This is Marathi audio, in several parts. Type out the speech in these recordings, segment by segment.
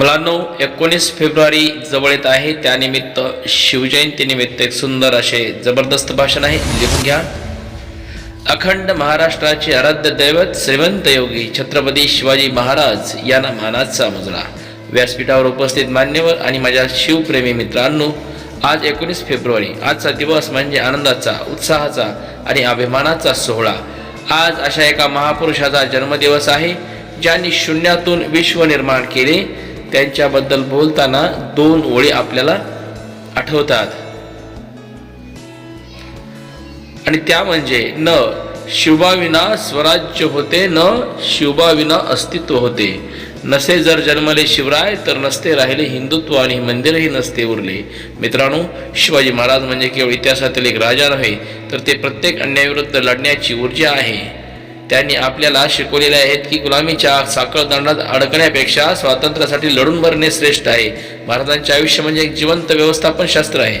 मुलांनो एकोणीस फेब्रुवारी जवळ येत आहे. त्यानिमित्त शिवजयंतीनिमित्त एक सुंदर असे जबरदस्त भाषण आहे. लिहून घ्या. अखंड महाराष्ट्राचे आराध्य दैवत श्रीमंत योगी छत्रपती शिवाजी महाराज यांना मानाचा मुजरा. व्यासपीठावर उपस्थित मान्यवर आणि माझ्या शिवप्रेमी मित्रांनो आज एकोणीस फेब्रुवारी आजचा दिवस म्हणजे आनंदाचा उत्साहाचा आणि अभिमानाचा सोहळा. आज अशा एका महापुरुषाचा जन्मदिवस आहे ज्यांनी शून्यातून विश्व निर्माण केले. त्यांच्याबद्दल बोलताना दोन ओळी आपल्याला आठवतात. आणि त्या म्हणजे न शिवबाविना स्वराज्य होते न शिवबाविना अस्तित्व होते. नसे जर जन्मले शिवराय तर नसते राहिले हिंदुत्व आणि मंदिरही नसते उरले. मित्रांनो शिवाजी महाराज म्हणजे केवळ इतिहासातील एक राजा नव्हे तर ते प्रत्येक अन्यायाविरुद्ध लढण्याची ऊर्जा आहे. त्यांनी आपल्याला शिकवलेले आहेत की गुलामीच्या साखळदंडात अडकण्यापेक्षा स्वातंत्र्यासाठी लढून मरणे श्रेष्ठ आहे. भारताचे आयुष्य म्हणजे एक जिवंत व्यवस्थापन शास्त्र आहे.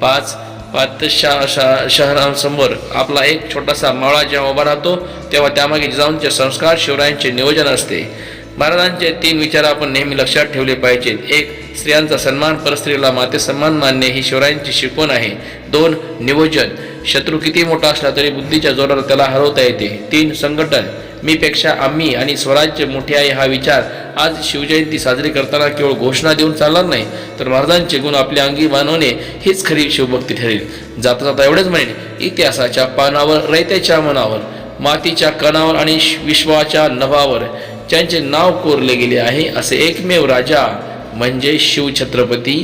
पाच पाच शा शहरांसमोर आपला एक छोटासा मावळा जेव्हा उभा राहतो तेव्हा त्यामागे जिजाऊंचे संस्कार शिवरायांचे नियोजन असते. महाराजांचे तीन विचार आपण नेहमी लक्षात ठेवले पाहिजेत. एक स्त्रियांचा सन्मान परस्त्रीला माते सन्मान मानणे ही शिवरायांची शिकवण आहे. दोन नियोजन. शत्रू किती मोठा असला तरी बुद्धीच्या जोरावर त्याला हरवता येते. तीन संघटन मी पेक्षा आम्ही आणि स्वराज्य मोठे आहे हा विचार आज शिवजयंती साजरी करताना केवळ घोषणा देऊन चालणार नाही तर महाराजांचे गुण आपल्या अंगी मानवणे हीच खरी शिवभक्ती ठरेल. जाता जाता एवढेच म्हणेन इतिहासाच्या पानावर रयत्याच्या मनावर मातीच्या कणावर आणि विश्वाच्या नभावर ज्यांचे नाव कोरले गेले आहे असे एकमेव राजा म्हणजे शिवछत्रपती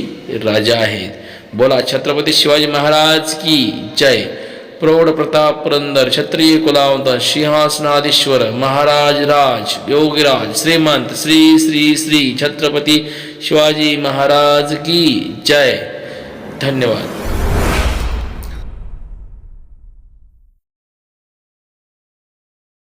राजा आहेत. बोला छत्रपती शिवाजी महाराज की जय. प्रौढ प्रताप पुरंदर क्षत्रिय कुलावंत सिंहासनाधीश्वर महाराज राज योगीराज श्रीमंत श्री श्री श्री छत्रपती शिवाजी महाराज की जय. धन्यवाद.